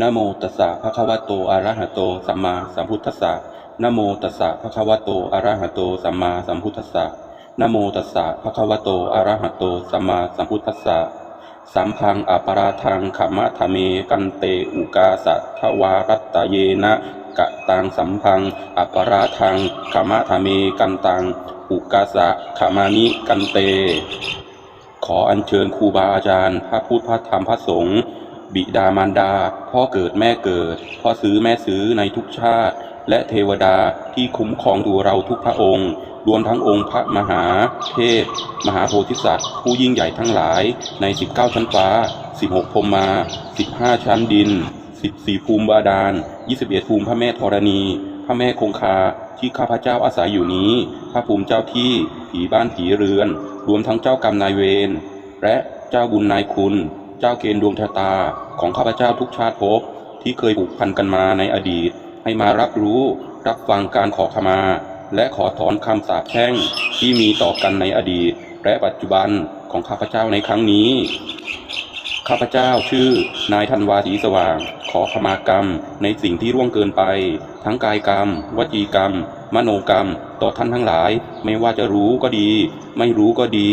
นโมตัสสะภะคะวะโตอะระหะโตสัมมาสัมพุทธัสสะนโมตัสสะภะคะวะโตอะระหะโตสัมมาสัมพุทธัสสะนโมตัสสะภะคะวะโตอะระหะโตสัมมาสัมพุทธัสสะสัมพังอปราทังขมะทะเมกันเตอุกาสัทวารัตตเยนะกะตังสัมพังอปราทังขมะทะเมกันตังอุกาสะขมานิกันเต ขออัญเชิญครูบาอาจารย์ พระพุทธพระธรรมพระสงฆ์ บิดามารดา พ่อเกิดแม่เกิด พ่อซื้อแม่ซื้อในทุกชาติ และเทวดาที่คุ้มครองดูเราทุกพระองค์ รวมทั้งองค์พระมหาเทพ มหาโพธิสัตว์ ผู้ยิ่งใหญ่ทั้งหลายใน 19 ชั้นฟ้า 16พรมมา 15 ชั้นดิน 14 ภูมิบาดาล 21 ภูมิพระแม่ธรณี พระแม่คงคาที่ข้าพเจ้าอาศัยอยู่นี้ พระภูมิเจ้าที่ผีบ้านผีเรือน รวมทั้งเจ้ากรรมนายเวรและเจ้าบุญนายคุณ เจ้าเกณฑ์ดวงชะตาของข้าพเจ้าทุกชาติภพที่เคยผูกพันกันมาในอดีต ให้มารับรู้รับฟังการขอขมา และขอถอนคำสาปแช่งที่มีต่อกันในอดีต และปัจจุบันของข้าพเจ้าในครั้งนี้ ข้าพเจ้าชื่อนายธันวาสีสว่าง ขอขมากรรมในสิ่งที่ร่วงเกินไป ทั้งกายกรรม วจีกรรม มโนกรรม ต่อท่านทั้งหลาย ไม่ว่าจะรู้ก็ดี ไม่รู้ก็ดี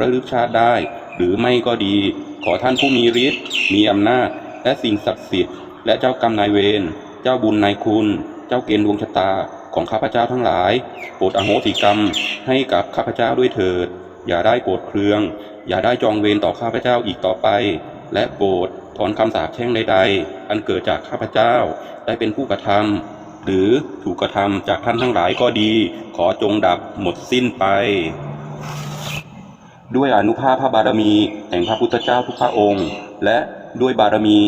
ระลึกชาติได้ หรือไม่ก็ดี ขอท่านผู้มีฤทธิ์มีอำนาจ และสิ่งศักดิ์สิทธิ์และเจ้ากรรมนายเวรเจ้าบุญนายคุณ เจ้าเกณฑ์ดวงชะตาของข้าพเจ้าทั้งหลาย โปรดอโหสิกรรมให้กับข้าพเจ้าด้วยเถิด อย่าได้โกรธเคือง อย่าได้จองเวรต่อข้าพเจ้าอีกต่อไป และโปรดถอนคำสาปแช่งใดๆ อันเกิดจากข้าพเจ้าได้เป็นผู้กระทำหรือถูกกระทำจากท่านทั้งหลายก็ดี ขอจงดับหมดสิ้นไป ด้วยอนุภาพพระบารมี แห่งพระพุทธเจ้าทุกพระองค์ และด้วยบารมี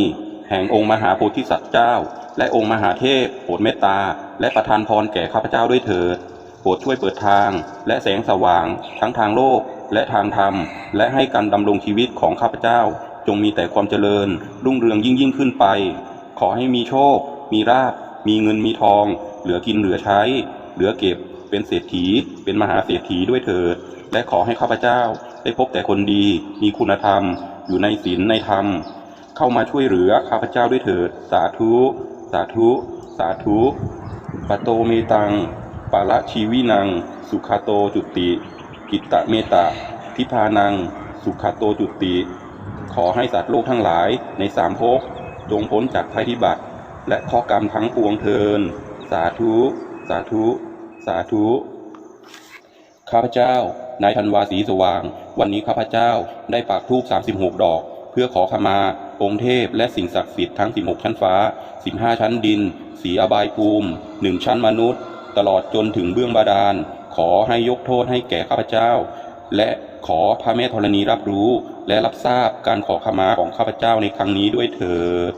แห่งองค์มหาโพธิสัตว์เจ้า และองค์มหาเทพโปรดเมตตา และประทานพรแก่ข้าพเจ้าด้วยเถิดโปรดช่วยเปิดทาง และแสงสว่าง ทั้งทางโลกและทางธรรม และให้การดำรงชีวิตของข้าพเจ้า จงมีแต่ความเจริญ รุ่งเรืองยิ่งยิ่งขึ้นไป ขอให้มีโชค มีราบมีเงินมีทอง เหลือกินเหลือใช้ เหลือเก็บ เป็นเศรษฐี เป็นมหาเศรษฐีด้วยเถิด และขอให้ข้าพเจ้า ได้พบแต่คนดีมีคุณธรรม อยู่ในศีลในธรรม เข้ามาช่วยเหลือข้าพเจ้าด้วยเถิด สาธุ สาธุ สาธุปโตเมตังปาละชีวินัง สุขาโตจุติ กิตตะเมตตาทิพานัง สุขาโตจุติ ขอให้สัตว์โลกทั้งหลายในสามภพจงพ้นจากภัยพิบัติ และข้อกรรมทั้งปวงเทิน สาธุ สาธุ สาธุ ข้าพเจ้า นายธันวาสีสว่าง วันนี้ข้าพเจ้าได้ปากทูป36 ดอก เพื่อขอขมา องค์เทพและสิ่งศักดิ์สิทธิ์ทั้ง 16 ชั้นฟ้า 15 ชั้นดิน สีอบายภูมิ1ชั้นมนุษย์ ตลอดจนถึงเบื้องบาดาล ขอให้ยกโทษให้แก่ข้าพเจ้า และขอพระแม่ธรณีรับรู้ และรับทราบการขอขมาของข้าพเจ้าในครั้งนี้ด้วยเถิด